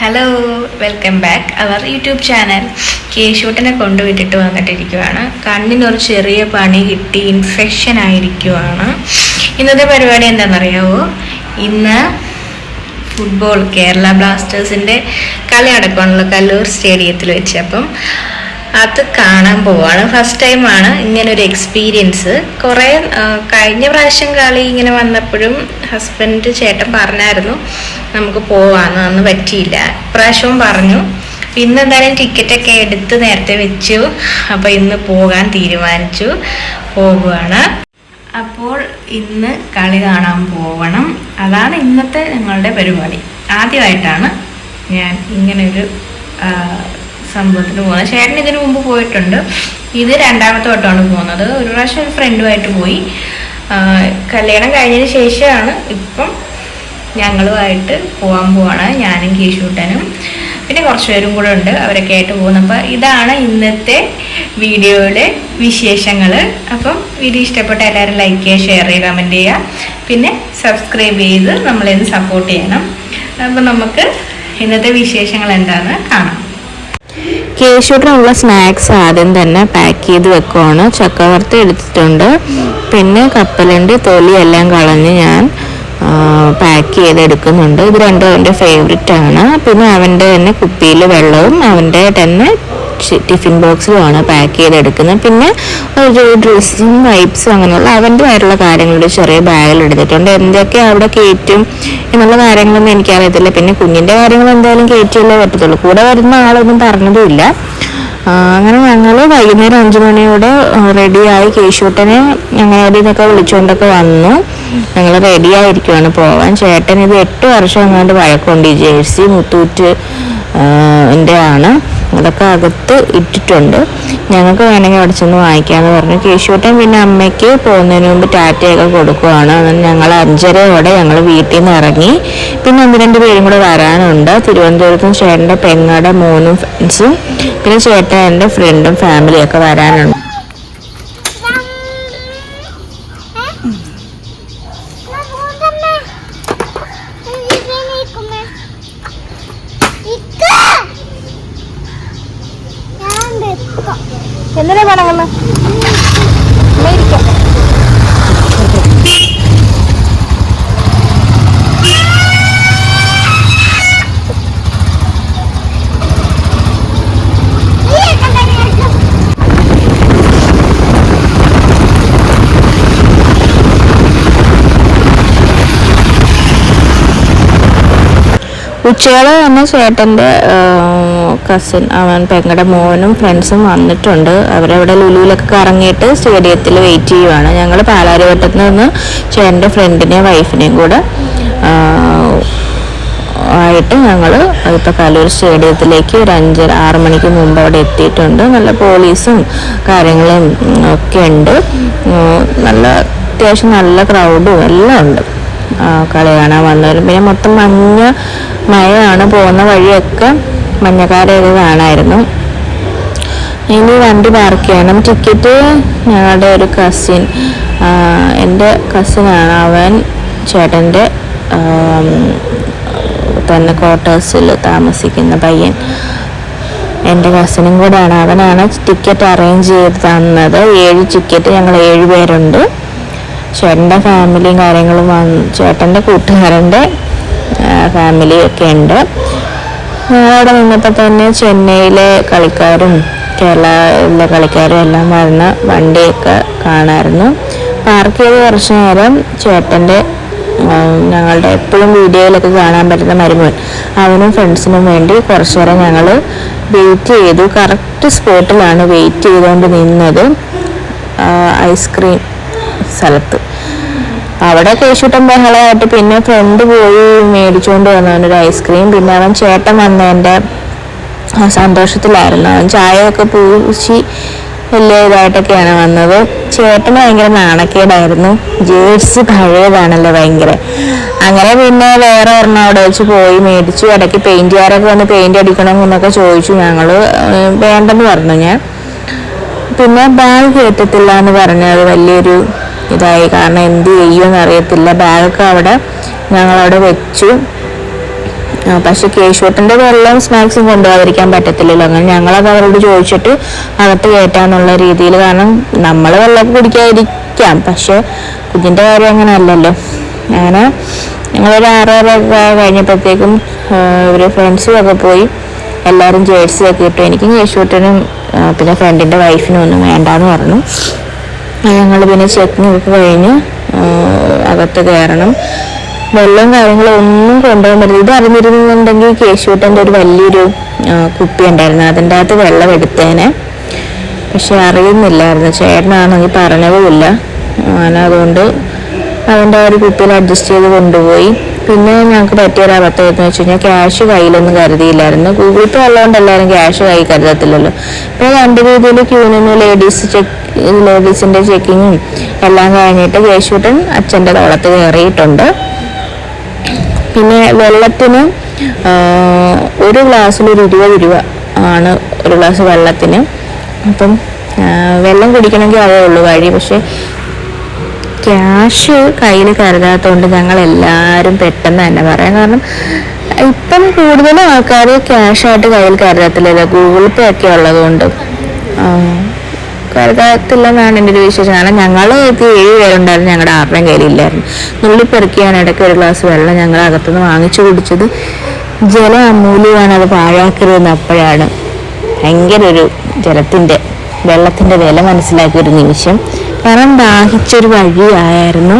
Hello welcome back our YouTube channel കേശൂട്ടനെ കൊണ്ടുവിട്ടിട്ട് വന്നിട്ടിരിക്കുവാണ്. കണ്ണിനൊരു ചെറിയ പണി കിട്ടി ഇൻഫെക്ഷൻ ആയിരിക്കുവാണ്. ഇന്നത്തെ പരിപാടി എന്താണെന്നറിയാവോ? ഇന്ന് ഫുട്ബോൾ കേരള ബ്ലാസ്റ്റേഴ്സിന്റെ കളി അടക്കമുള്ള കല്ലൂർ സ്റ്റേഡിയത്തിൽ വെച്ച്. അപ്പം അത് കാണാൻ പോവാണ്. ഫസ്റ്റ് ടൈം ആണ് ഇങ്ങനെ ഒരു എക്സ്പീരിയൻസ് കുറേ കഴിഞ്ഞ പ്രാവശ്യം കളി ഇങ്ങനെ വന്നപ്പോഴും ഹസ്ബൻഡ് ചേട്ടൻ പറഞ്ഞായിരുന്നു നമുക്ക് പോവാന്ന്. അന്ന് പറ്റിയില്ല. ഇപ്രാവശ്യവും പറഞ്ഞു. പിന്നെ എന്തായാലും ടിക്കറ്റൊക്കെ എടുത്ത് നേരത്തെ വെച്ചു. അപ്പോൾ ഇന്ന് പോകാൻ തീരുമാനിച്ചു. പോകുവാണ് അപ്പോൾ ഇന്ന് കളി കാണാൻ പോവണം. അതാണ് ഇന്നത്തെ ഞങ്ങളുടെ പരിപാടി. ആദ്യമായിട്ടാണ് ഞാൻ ഇങ്ങനെ ആ, സംഭവത്തിന് പോകുന്നത്. ചേട്ടൻ ഇതിനു മുമ്പ് പോയിട്ടുണ്ട്. ഇത് രണ്ടാമത്തെ വട്ടമാണ് പോകുന്നത്. ഒരു പ്രാവശ്യം ഒരു ഫ്രണ്ടുമായിട്ട് പോയി. കല്യാണം കഴിഞ്ഞതിന് ശേഷമാണ് ഇപ്പം ഞങ്ങളുമായിട്ട് പോകാൻ പോവാണ്. ഞാനും കീശൂട്ടനും പിന്നെ കുറച്ച് പേരും കൂടെ ഉണ്ട്. അവരൊക്കെ ആയിട്ട് പോകുന്നത് അപ്പോൾ ഇതാണ് ഇന്നത്തെ വീഡിയോയിലെ വിശേഷങ്ങൾ അപ്പം വീഡിയോ ഇഷ്ടപ്പെട്ട എല്ലാവരും ലൈക്ക് ചെയ്യുക ഷെയർ ചെയ്യുക കമന്റ് ചെയ്യുക. പിന്നെ സബ്സ്ക്രൈബ് ചെയ്ത് നമ്മളെന്ന് സപ്പോർട്ട് ചെയ്യണം. അപ്പം നമുക്ക് ഇന്നത്തെ വിശേഷങ്ങൾ എന്താണെന്ന് കാണാം. കേശൂട്ടിനുള്ള സ്നാക്സ് ആദ്യം തന്നെ പാക്ക് ചെയ്ത് വെക്കുവാണ്. ചക്കവറുത്ത് എടുത്തിട്ടുണ്ട്. പിന്നെ കപ്പലിന്റെ തൊലി എല്ലാം കളഞ്ഞ് ഞാൻ പാക്ക് ചെയ്തെടുക്കുന്നുണ്ട്. ഇത് രണ്ടും അവന്റെ ഫേവററ്റ് ആണ്. പിന്നെ അവന്റെ തന്നെ കുപ്പിയിൽ വെള്ളവും അവന്റെ തന്നെ ടിഫിൻ ബോക്സിലുമാണ് പാക്ക് ചെയ്തെടുക്കുന്നത്. പിന്നെ ഒരു ഡ്രസ്സും വൈപ്സും അങ്ങനെയുള്ള അവന്റെ ആയിട്ടുള്ള കാര്യങ്ങളുടെ ചെറിയ ബാഗിൽ എടുത്തിട്ടുണ്ട്. എന്തൊക്കെ അവിടെ കയറ്റും എന്നുള്ള കാര്യങ്ങളൊന്നും എനിക്കറിയത്തില്ല. പിന്നെ കുഞ്ഞിന്റെ കാര്യങ്ങൾ എന്തായാലും കയറ്റിയല്ലേ പറ്റത്തുള്ളൂ. കൂടെ വരുന്ന ആളൊന്നും പറഞ്ഞതുമില്ല. അങ്ങനെ ഞങ്ങൾ വൈകുന്നേരം അഞ്ചു മണിയോടെ റെഡിയായി. കേശൂട്ടനെ ഞങ്ങൾ നിന്നൊക്കെ വിളിച്ചുകൊണ്ടൊക്കെ വന്നു. ഞങ്ങൾ റെഡി ആയിരിക്കുവാണ് പോവാൻ. ചേട്ടൻ ഇത് എട്ട് വർഷം എങ്ങാണ്ട് വഴക്കുണ്ട്. ഈ ജേഴ്സി മുത്തൂറ്റ് എന്റെ ആണ് അതൊക്കെ അകത്ത് ഇട്ടിട്ടുണ്ട്. ഞങ്ങൾക്ക് വേണമെങ്കിൽ അവിടെ ചെന്ന് വാങ്ങിക്കാമെന്ന് പറഞ്ഞു. കേശുവട്ടൻ പിന്നെ അമ്മയ്ക്ക് പോകുന്നതിന് മുമ്പ് ടാറ്റയൊക്കെ കൊടുക്കുവാണ്. അങ്ങനെ ഞങ്ങൾ അഞ്ചരയോടെ ഞങ്ങൾ വീട്ടിൽ നിന്ന് ഇറങ്ങി. പിന്നെ ഒന്ന് രണ്ട് പേരും കൂടെ വരാനുണ്ട്. തിരുവനന്തപുരത്തും ചേട്ടന്റെ പെങ്ങടെ മൂന്നും ഫ്രണ്ട്സും. പിന്നെ ചേട്ടൻ എന്റെ ഫ്രണ്ടും ഫാമിലിയൊക്കെ വരാനുണ്ട്. ഉച്ചയോടെ തന്നെ ചേട്ടന്റെ കസിൻ അവൻ പെങ്ങടെ മോനും ഫ്രണ്ട്സും വന്നിട്ടുണ്ട്. അവരവിടെ ലുലുവിലൊക്കെ കറങ്ങിയിട്ട് സ്റ്റേഡിയത്തിൽ വെയിറ്റ് ചെയ്യുവാണ്. ഞങ്ങൾ പാലാരിവട്ടത്ത് നിന്ന് ചേട്ടന്റെ ഫ്രണ്ടിനെയും വൈഫിനെയും കൂടെ ആയിട്ട് ഞങ്ങൾ ഇപ്പോൾ കലൂർ സ്റ്റേഡിയത്തിലേക്ക് ഒരു അഞ്ചര ആറ് മണിക്ക് മുമ്പ് അവിടെ എത്തിയിട്ടുണ്ട്. നല്ല പോലീസും കാര്യങ്ങളും ഒക്കെ ഉണ്ട്. നല്ല അത്യാവശ്യം നല്ല ക്രൗഡും എല്ലാം ഉണ്ട്. കളി കാണാൻ വന്നവരും. പിന്നെ മൊത്തം മഞ്ഞ മഴയാണ് പോകുന്ന വഴിയൊക്കെ മഞ്ഞക്കാരെയൊക്കെ കാണായിരുന്നു. ഇനി വണ്ടി പാർക്ക് ചെയ്യണം. ടിക്കറ്റ് ഞങ്ങളുടെ ഒരു കസിൻ എന്റെ കസിനാണ് അവൻ ചേട്ടന്റെ തന്നെ ക്വാർട്ടേഴ്സിൽ താമസിക്കുന്ന പയ്യൻ. എന്റെ കസിനും കൂടെയാണ്. അവനാണ് ടിക്കറ്റ് അറേഞ്ച് ചെയ്ത് തന്നത്. ഏഴ് ടിക്കറ്റ് ഞങ്ങൾ ഏഴ് പേരുണ്ട്. ചേട്ടന്റെ ഫാമിലിയും കാര്യങ്ങളും വന്ന് ചേട്ടന്റെ കൂട്ടുകാരന്റെ ഫാമിലിയൊക്കെ ഉണ്ട്. അവിടെ നിന്നപ്പോൾ തന്നെ ചെന്നൈയിലെ കളിക്കാരും കേരളയിലെ കളിക്കാരും എല്ലാം വരുന്ന വണ്ടിയൊക്കെ കാണാമായിരുന്നു പാർക്ക് ചെയ്ത് കുറച്ച് നേരം ചേട്ടന്റെ ഞങ്ങളുടെ എപ്പോഴും വീഡിയോയിലൊക്കെ കാണാൻ പറ്റുന്ന മരുമോൻ അവനും ഫ്രണ്ട്സിനും വേണ്ടി കുറച്ച് നേരം ഞങ്ങൾ വെയിറ്റ് ചെയ്തു. കറക്റ്റ് സ്പോട്ടിലാണ് വെയിറ്റ് ചെയ്തുകൊണ്ട് നിന്നത്. ഐസ്ക്രീം സ്ഥലത്ത്. അവിടെ കേശൂട്ടൻ ബഹളമായിട്ട് പിന്നെ ഫ്രണ്ട് പോയി മേടിച്ചുകൊണ്ട് വന്നു അവനൊരു ഐസ്ക്രീം പിന്നെ അവൻ ചേട്ടൻ വന്നതിന്റെ സന്തോഷത്തിലായിരുന്നു. അവൻ ചായയൊക്കെ പൂശി വലിയ ഇതായിട്ടൊക്കെയാണ് വന്നത്. ചേട്ടന് ഭയങ്കര നാണക്കേടായിരുന്നു. ജേഴ്സി പഴയതാണല്ലോ ഭയങ്കര. അങ്ങനെ പിന്നെ വേറെ ഒരെണ്ണം അവിടെ വെച്ച് പോയി മേടിച്ചു. ഇടയ്ക്ക് പെയിന്റുകാരൊക്കെ വന്ന് പെയിന്റ് അടിക്കണം എന്നൊക്കെ ചോദിച്ചു ഞങ്ങൾ വേണ്ടെന്ന് പറഞ്ഞു ഞാൻ. പിന്നെ ബാഗ് കയറ്റത്തില്ല എന്ന് പറഞ്ഞത് വലിയൊരു ഇതായി. കാരണം എന്ത് ചെയ്യുമെന്ന് അറിയത്തില്ല ബാഗൊക്കെ അവിടെ ഞങ്ങളവിടെ വെച്ചു. പക്ഷെ കേശൂട്ടന്റെ വെള്ളം സ്നാക്സും കൊണ്ടുപോകാതിരിക്കാൻ പറ്റത്തില്ലല്ലോ. അങ്ങനെ ഞങ്ങളത് അവരോട് ചോദിച്ചിട്ട് അകത്ത് കയറ്റാന്നുള്ള രീതിയിൽ. കാരണം നമ്മൾ വെള്ളമൊക്കെ കുടിക്കാതിരിക്കാം. പക്ഷെ കുഞ്ഞിന്റെ കാര്യം അങ്ങനെ അല്ലല്ലോ. അങ്ങനെ ഞങ്ങളൊരു ആറര കഴിഞ്ഞപ്പോഴത്തേക്കും ഒരു ഫ്രണ്ട്സും ഒക്കെ പോയി എല്ലാവരും ജേഴ്സി ഒക്കെ ഇട്ടു. എനിക്കും കേശുവട്ടനും പിന്നെ ഫ്രണ്ടിന്റെ വൈഫിനും ഒന്നും വേണ്ടാന്ന് പറഞ്ഞു. ഞങ്ങൾ പിന്നെ ചെക്കിങ് ഒക്കെ കഴിഞ്ഞ് അകത്ത് കയറണം. വെള്ളവും കാര്യങ്ങളും ഒന്നും കൊണ്ടുപോകാൻ പറ്റില്ല. ഇത് അറിഞ്ഞിരുന്നുണ്ടെങ്കിൽ കേശൂട്ടന്റെ ഒരു വലിയൊരു കുപ്പി ഉണ്ടായിരുന്നു. അതിന്റെ അകത്ത് വെള്ളം എടുത്തേനെ. പക്ഷെ അറിയുന്നില്ലായിരുന്നു. ചേട്ടനാണെങ്കിൽ പറഞ്ഞതുമില്ല. അങ്ങനെ അതുകൊണ്ട് അതിന്റെ ആ ഒരു കുപ്പിയിൽ അഡ്ജസ്റ്റ് ചെയ്ത് കൊണ്ടുപോയി. പിന്നെ ഞങ്ങൾക്ക് പറ്റിയൊരു അബദ്ധം എന്ന് വെച്ച് കഴിഞ്ഞാൽ ക്യാഷ് കയ്യിലൊന്നും കരുതിയില്ലായിരുന്നു. ഗൂഗിൾ പേ ഉള്ളതുകൊണ്ട് എല്ലാവരും ക്യാഷ് കൈ കരുതത്തില്ലല്ലോ. ഇപ്പോൾ രണ്ട് രീതിയിൽ ക്യൂനിന് ലേഡീസ് ചെക്ക് ലേഡീസിന്റെ ചെക്കിങ്ങും എല്ലാം കഴിഞ്ഞിട്ട് കേശുട്ടൻ അച്ഛന്റെ തോളത്ത് കയറിയിട്ടുണ്ട്. പിന്നെ വെള്ളത്തിന് ഒരു ഗ്ലാസ്സിൽ ഒരു ഇരുപത് രൂപ ആണ് ഒരു ഗ്ലാസ് വെള്ളത്തിന്. അപ്പം വെള്ളം കുടിക്കണമെങ്കിൽ അതേ ഉള്ളൂ വഴി. പക്ഷെ ക്യാഷ് കയ്യിൽ കരുതാത്തതുകൊണ്ട് ഞങ്ങൾ എല്ലാവരും പെട്ടെന്ന് തന്നെ പറയാം. കാരണം ഇപ്പം കൂടുതലും ആൾക്കാർ ക്യാഷായിട്ട് കയ്യിൽ കരുതത്തില്ലല്ലോ. ഗൂഗിൾ പേ ഒക്കെ ഉള്ളതുകൊണ്ട്. കരുതാത്തില്ല കരുതത്തില്ലെന്നാണ് എന്റെ ഒരു വിശേഷം കാരണം ഞങ്ങൾ ഇത് ഏഴ് പേരുണ്ടായിരുന്നു. ഞങ്ങളുടെ ആരുടെയും കയ്യിലില്ലായിരുന്നു. നുള്ളിപ്പെറുക്കിയാണ് ഇടയ്ക്ക് ഒരു ഗ്ലാസ് വെള്ളം ഞങ്ങൾ അകത്തുനിന്ന് വാങ്ങിച്ചു കുടിച്ചത്. ജലം അമൂല്യമാണ് അത് പാഴാക്കരുതെന്ന് അപ്പോഴാണ്. ഭയങ്കര ഒരു ജലത്തിന്റെ വെള്ളത്തിന്റെ വില മനസ്സിലാക്കിയ ഒരു നിമിഷം. കാരണം ദാഹിച്ചൊരു വഴിയായിരുന്നു.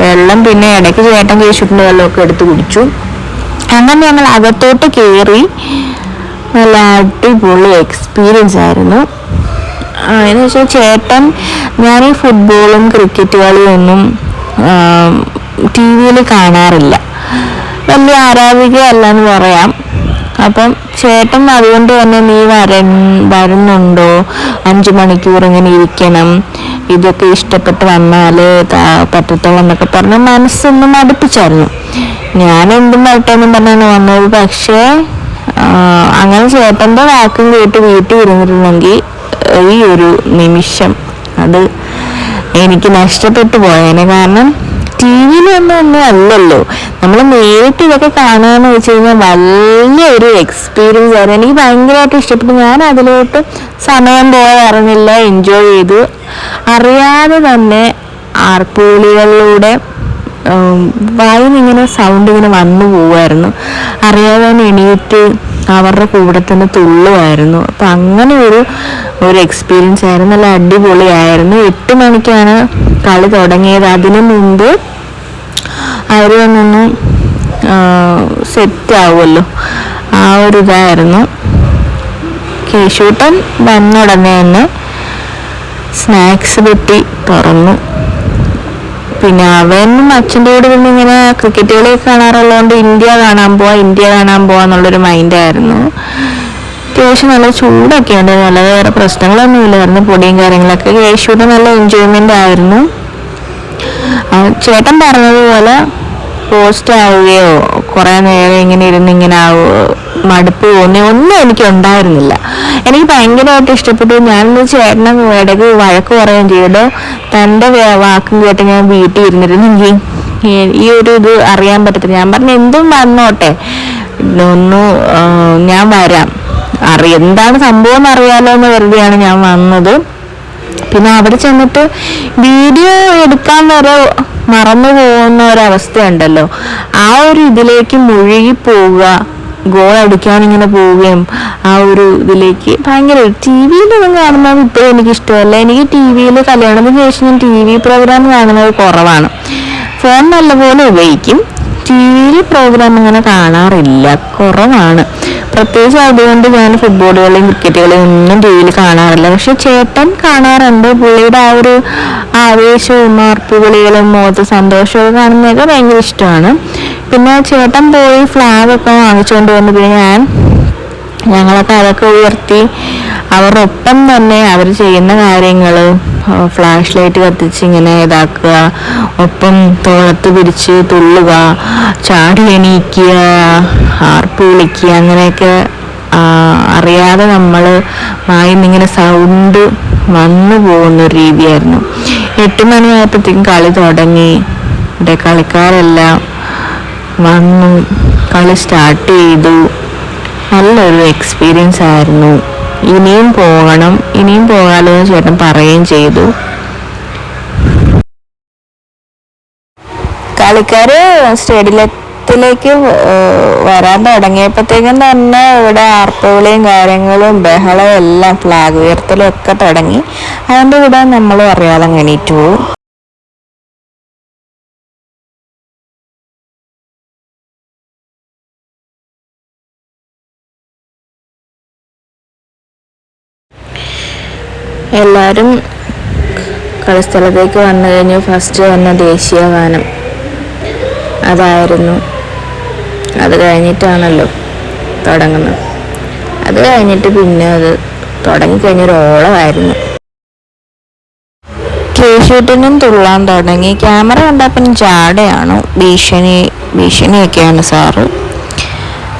വെള്ളം പിന്നെ ഇടയ്ക്ക് ചേട്ടൻ കേശുട്ടിന്റെ വെള്ളമൊക്കെ എടുത്ത് കുടിച്ചു. അങ്ങനെ ഞങ്ങൾ അകത്തോട്ട് കയറി നല്ല അടിപൊളി എക്സ്പീരിയൻസ് ആയിരുന്നു. അതിന് വെച്ചാൽ ചേട്ടൻ ഞാൻ ഈ ഫുട്ബോളും ക്രിക്കറ്റ് കളിയും ഒന്നും ടി വിയിൽ കാണാറില്ല. വലിയ ആരാധികയല്ല എന്ന് പറയാം. അപ്പം ചേട്ടൻ അതുകൊണ്ട് തന്നെ നീ വര വരുന്നുണ്ടോ? അഞ്ചു മണിക്കൂർ ഇങ്ങനെ ഇരിക്കണം. ഇതൊക്കെ ഇഷ്ടപ്പെട്ട് വന്നാൽ പറ്റത്തുള്ളൂ എന്നൊക്കെ പറഞ്ഞ് മനസ്സൊന്ന് മടുപ്പിച്ചായിരുന്നു ഞാൻ എന്തും വരട്ടെന്നും പറഞ്ഞാണ് വന്നത്. പക്ഷേ അങ്ങനെ ചേട്ടന്റെ വാക്കും കേട്ട് വീട്ടിൽ ഇരുന്നിരുന്നെങ്കിൽ ഈ ഒരു നിമിഷം അത് എനിക്ക് നഷ്ടപ്പെട്ടു പോയേനെ. കാരണം ടി വിയിലൊന്നും ഒന്നും അല്ലല്ലോ. നമ്മൾ നേരിട്ട് ഇതൊക്കെ കാണുകയെന്ന് വെച്ച് കഴിഞ്ഞാൽ വലിയൊരു എക്സ്പീരിയൻസ് ആയിരുന്നു. എനിക്ക് ഭയങ്കരമായിട്ട് ഇഷ്ടപ്പെട്ടു. ഞാൻ അതിലോട്ട് സമയം പോകാൻ അറിഞ്ഞില്ല എൻജോയ് ചെയ്തു. അറിയാതെ തന്നെ ആർപ്പുവിളികളിലൂടെ ഉം, വായിൽ ഇങ്ങനെ സൗണ്ട് ഇങ്ങനെ വന്നു പോവായിരുന്നു അറിയാതെ തന്നെ എണീറ്റ് അവരുടെ കൂടെ തന്നെ തുള്ളുമായിരുന്നു. അപ്പം അങ്ങനെ ഒരു ഒരു എക്സ്പീരിയൻസ് ആയിരുന്നു. നല്ല അടിപൊളിയായിരുന്നു. എട്ട് മണിക്കാണ് കളി തുടങ്ങിയത്. അതിനു മുമ്പ് അവർ വന്നൊന്ന് സെറ്റ് ആവുമല്ലോ. ആ ഒരു ഇതായിരുന്നു. കേശൂട്ടൻ വന്നുടനെ തന്നെ സ്നാക്സ് പെട്ടി തുറന്നു. പിന്നെ അവനും അച്ഛന്റെ കൂടെ നിന്ന് ഇങ്ങനെ ക്രിക്കറ്റ് കളി കാണാറുള്ളതുകൊണ്ട് ഇന്ത്യ കാണാൻ പോവാ ഇന്ത്യ കാണാൻ പോവാ എന്നുള്ളൊരു മൈൻഡായിരുന്നു അത്യാവശ്യം നല്ല ചൂടൊക്കെ ഉണ്ട് നല്ല വേറെ പ്രശ്നങ്ങളൊന്നും ഇല്ലായിരുന്നു പൊടിയും കാര്യങ്ങളൊക്കെ യേശുവിന് നല്ല എൻജോയ്മെന്റ് ആയിരുന്നു. ചേട്ടൻ പറഞ്ഞതുപോലെ പോസ്റ്റ് ആവുകയോ കുറേ നേരം ഇങ്ങനെ ഇരുന്ന് ഇങ്ങനെ ആവുകയോ മടുപ്പ് തോന്നിയോ ഒന്നും എനിക്ക് ഉണ്ടായിരുന്നില്ല എനിക്ക് ഭയങ്കരമായിട്ട് ഇഷ്ടപ്പെട്ടു. ഞാൻ ഞാനൊന്ന് ചേട്ടനെ ഇടയ്ക്ക് വഴക്ക് പറയുകയും ചെയ്തു. തന്റെ വാക്കും കേട്ട് ഞാൻ വീട്ടിൽ ഇരുന്നിരുന്നെങ്കിൽ ഈ- ഒരു ഇത് അറിയാൻ പറ്റത്തില്ല. ഞാൻ പറഞ്ഞു എന്തും വന്നോട്ടെ. ഒന്ന് ഞാൻ വരാം. അറിയ എന്താണ് സംഭവം അറിയാലോ എന്ന് കരുതിയാണ് ഞാൻ വന്നത്. പിന്നെ അവിടെ ചെന്നിട്ട് വീഡിയോ എടുക്കാൻ വരെ മറന്നു പോകുന്ന ഒരവസ്ഥയുണ്ടല്ലോ. ആ ഒരു ഇതിലേക്ക് മുഴുകി പോവുക ഗോൾ അടിക്കാൻ ഇങ്ങനെ പോവുകയും ആ ഒരു ഇതിലേക്ക്. ഭയങ്കര ടി വിയിലൊന്നും കാണുന്നത് ഇപ്പോഴും എനിക്കിഷ്ടമല്ല. എനിക്ക് ടി വിയിൽ കല്യാണത്തിന് ശേഷം ഞാൻ ടി വി പ്രോഗ്രാം കാണുന്നത് കുറവാണ്. ഫോൺ നല്ലപോലെ ഉപയോഗിക്കും. ടി വിയിൽ പ്രോഗ്രാം അങ്ങനെ കാണാറില്ല. കുറവാണ്. പ്രത്യേകിച്ച് അതുകൊണ്ട് ഞാൻ ഫുട്ബോൾ കളിയും ഒന്നും ടി വിയിൽ കാണാറില്ല. പക്ഷെ ചേട്ടൻ കാണാറുണ്ട്. പുള്ളിയുടെ ആ ഒരു ആവേശവും മാർപ്പുകളികളും മുഖത്ത് സന്തോഷവും കാണുന്നതൊക്കെ ഭയങ്കര ഇഷ്ടമാണ്. പിന്നെ ചേട്ടൻ പോയി ഫ്ലാഗ് ഒക്കെ വാങ്ങിച്ചുകൊണ്ട് വന്നു. പിന്നെ ഞാൻ ഞങ്ങളൊക്കെ അതൊക്കെ ഉയർത്തി. അവരുടെ ഒപ്പം തന്നെ അവർ ചെയ്യുന്ന കാര്യങ്ങൾ ഫ്ലാഷ് ലൈറ്റ് കത്തിച്ച് ഇങ്ങനെ ഇതാക്കുക ഒപ്പം തോളത്ത് പിടിച്ച് തുള്ളുക ചാടി എണീക്കുക ആർപ്പ് വിളിക്കുക അങ്ങനെയൊക്കെ അറിയാതെ നമ്മൾ മായിന്നിങ്ങനെ സൗണ്ട് വന്നു പോകുന്ന ഒരു രീതിയായിരുന്നു. എട്ട് മണിയായപ്പോഴത്തേക്കും കളി തുടങ്ങി. ഇവിടെ കളിക്കാരെല്ലാം വന്നു. കളി സ്റ്റാർട്ട് ചെയ്തു. നല്ലൊരു എക്സ്പീരിയൻസ് ആയിരുന്നു. ഇനിയും പോകണം. ഇനിയും പോകാലോ എന്ന് ചേട്ടൻ പറയുകയും ചെയ്തു. കളിക്കാര് സ്റ്റേഡിയത്തിലേക്ക് വരാൻ തുടങ്ങിയപ്പോഴത്തേക്കും തന്നെ ഇവിടെ ആർപ്പുവിളിയും കാര്യങ്ങളും ബഹളവും എല്ലാം ഫ്ലാഗ് ഉയർത്തലും ഒക്കെ തുടങ്ങി. അതിന്റെ കൂടെ നമ്മൾ അറിയാതെ എണീറ്റ് പോകും എല്ലാവരും കളിസ്ഥലത്തേക്ക് വന്നു കഴിഞ്ഞു. ഫസ്റ്റ് വന്ന ദേശീയ ഗാനം അതായിരുന്നു. അത് കഴിഞ്ഞിട്ടാണല്ലോ തുടങ്ങുന്നത്. അത് കഴിഞ്ഞിട്ട് പിന്നെ അത് തുടങ്ങിക്കഴിഞ്ഞൊരു ഓളമായിരുന്നു കേശൂട്ടിനും തുള്ളാൻ തുടങ്ങി. ക്യാമറ കണ്ടപ്പം ജാടയാണ് ഭീഷണി ഭീഷണിയൊക്കെയാണ് സാറ്.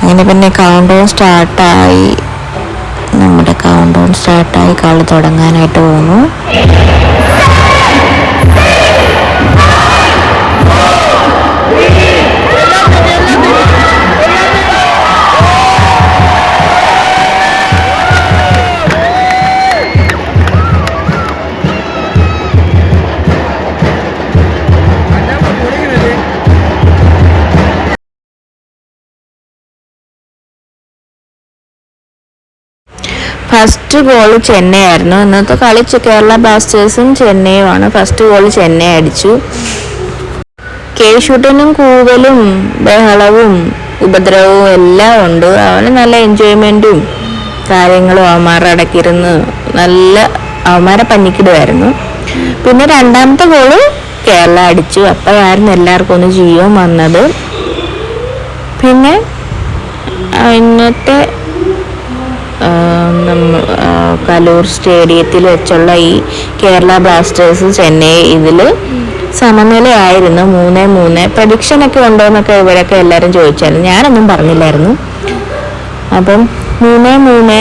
അങ്ങനെ പിന്നെ കൗണ്ട് ഡൗൺ സ്റ്റാർട്ടായി നമ്മുടെ കൗണ്ട് ഡൗൺ സ്റ്റാർട്ടായി കളി തുടങ്ങാനായിട്ട് പോകുന്നു ഫസ്റ്റ് ഗോൾ ചെന്നൈ ആയിരുന്നു ഇന്നത്തെ കളി കേരള ബ്ലാസ്റ്റേഴ്സും ചെന്നൈയുമാണ്. ഫസ്റ്റ് ഗോൾ ചെന്നൈ അടിച്ചു. കേശൂട്ടനും കൂവലും ബഹളവും ഉപദ്രവവും എല്ലാം ഉണ്ട്. അവന് നല്ല എൻജോയ്മെന്റും കാര്യങ്ങളും അവന്മാരുടെ അടക്കിരുന്ന് നല്ല അവന്മാരെ പഞ്ഞിക്കിടുമായിരുന്നു പിന്നെ രണ്ടാമത്തെ ഗോൾ കേരള അടിച്ചു. അപ്പോഴായിരുന്നു എല്ലാവർക്കും ഒന്ന് ജീവൻ വന്നത്. പിന്നെ ഇന്നത്തെ കലൂർ സ്റ്റേഡിയത്തിൽ വെച്ചുള്ള ഈ കേരള ബ്ലാസ്റ്റേഴ്സ് ചെന്നൈ ഇതിൽ സമനിലയായിരുന്നു. മൂന്ന് മൂന്ന്. പ്രഡിക്ഷനൊക്കെ ഉണ്ടോ എന്നൊക്കെ ഇവരൊക്കെ എല്ലാവരും ചോദിച്ചായിരുന്നു. ഞാനൊന്നും പറഞ്ഞില്ലായിരുന്നു. അപ്പം മൂന്ന് മൂന്ന്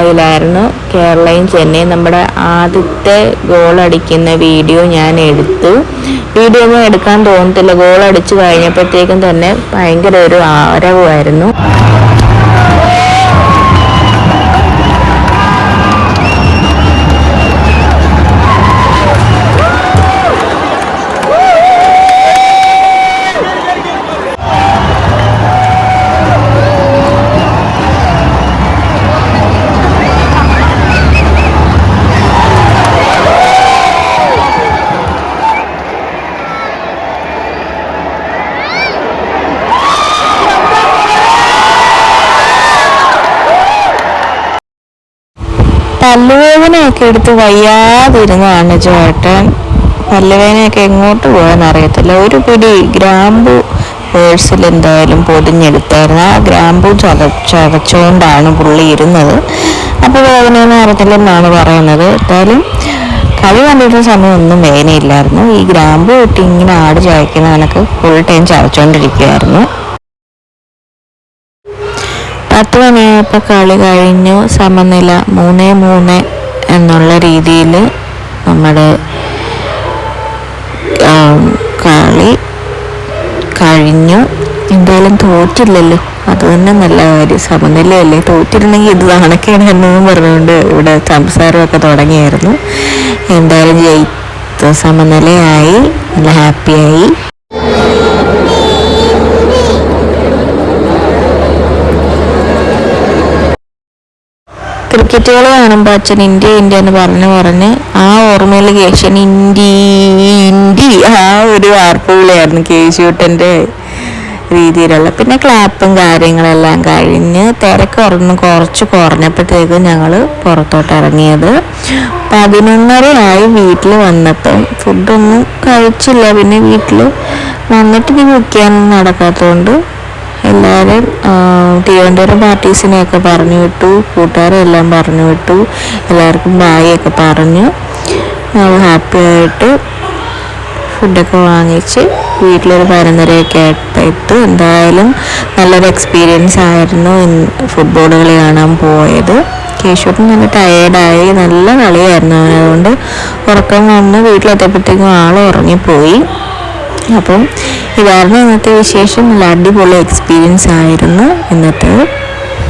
ഇതിലായിരുന്നു കേരളയും ചെന്നൈ നമ്മുടെ ആദ്യത്തെ ഗോൾ അടിക്കുന്ന വീഡിയോ ഞാൻ എടുത്തു. വീഡിയോ ഒന്നും എടുക്കാൻ തോന്നത്തില്ല. ഗോൾ അടിച്ചു കഴിഞ്ഞപ്പോഴത്തേക്കും തന്നെ ഭയങ്കര ഒരു ആരവമായിരുന്നു. എടുത്ത് വയ്യാതിരുന്നതാണ് ചേട്ടൻ. പല്ലുവേദനയൊക്കെ എങ്ങോട്ട് പോകാൻ അറിയത്തില്ല ഒരു പിടി ഗ്രാമ്പു പേഴ്സിൽ എന്തായാലും പൊതിഞ്ഞെടുത്തായിരുന്നു. ആ ഗ്രാമ്പു ചത ചതച്ചുകൊണ്ടാണ് പുള്ളി ഇരുന്നത്. അപ്പോൾ വേദനയൊന്നും അറിയത്തില്ലെന്നാണ് പറയുന്നത്. എന്തായാലും കളി കണ്ടിരുന്ന സമയം ഒന്നും വേദനയില്ലായിരുന്നു. ഈ ഗ്രാമ്പു ഇട്ട് ഇങ്ങനെ ആട് ചായക്കുന്ന കണക്ക് ഫുൾ ടൈം ചതച്ചുകൊണ്ടിരിക്കുകയായിരുന്നു പത്ത് മണിയായപ്പോൾ കളി കഴിഞ്ഞു. സമനില മൂന്ന് മൂന്ന്. എന്നുള്ള രീതിയിൽ നമ്മുടെ കളി കഴിഞ്ഞു. എന്തായാലും തോറ്റില്ലല്ലോ. അത് തന്നെ നല്ല കാര്യം. സമനിലയല്ലേ? തോറ്റിരുന്നെങ്കിൽ ഇത് കണക്കേണ് എന്നും പറഞ്ഞുകൊണ്ട് ഇവിടെ സംസാരമൊക്കെ തുടങ്ങിയായിരുന്നു. എന്തായാലും ജയിത്ത സമനിലയായി നല്ല ഹാപ്പിയായി. ക്രിക്കറ്റ് കളി കാണുമ്പോൾ അച്ഛൻ ഇന്ത്യ ഇന്ത്യ എന്ന് പറഞ്ഞു പറഞ്ഞ് ആ ഓർമ്മയിൽ കേശൻ ഇന്ത്യ ഇന്ത്യ ആ ഒരു വാർപ്പുകളായിരുന്നു കേശുട്ടന്റെ രീതിയിലുള്ള. പിന്നെ ക്ലാപ്പും കാര്യങ്ങളെല്ലാം കഴിഞ്ഞ് തിരക്ക് കുറഞ്ഞ് കുറച്ച് കുറഞ്ഞപ്പോഴത്തേക്കും ഞങ്ങൾ പുറത്തോട്ട് ഇറങ്ങിയത്. പതിനൊന്നരയായി വീട്ടിൽ വന്നപ്പം ഫുഡൊന്നും കഴിച്ചില്ല. പിന്നെ വീട്ടിൽ വന്നിട്ട് ഇനി കുക്ക് ചെയ്യാനൊന്നും നടക്കാത്തതുകൊണ്ട് എല്ലാവരും തിരുവനന്തപുരം പാർട്ടീസിനെയൊക്കെ പറഞ്ഞു വിട്ടു കൂട്ടുകാരെല്ലാം പറഞ്ഞു വിട്ടു എല്ലാവർക്കും ബായൊക്കെ പറഞ്ഞു. ഞങ്ങൾ ഹാപ്പി ആയിട്ട് ഫുഡൊക്കെ വാങ്ങിച്ച് വീട്ടിലൊരു പരമ്പരയൊക്കെ ആയപ്പോൾ എന്തായാലും നല്ലൊരു എക്സ്പീരിയൻസ് ആയിരുന്നു ഫുട്ബോൾ കളി കാണാൻ പോയത്. കേശുട്ടൻ നല്ല ടയേർഡായി നല്ല കളിയായിരുന്നു. അതുകൊണ്ട് ഉറക്കം വന്ന് വീട്ടിലെത്തിയപ്പോഴത്തേക്കും ആൾ ഉറങ്ങിപ്പോയി. അപ്പം ഇതായിരുന്നു ഇന്നത്തെ വിശേഷം. നല്ല അടിപൊളി എക്സ്പീരിയൻസ് ആയിരുന്നു ഇന്നത്തെ.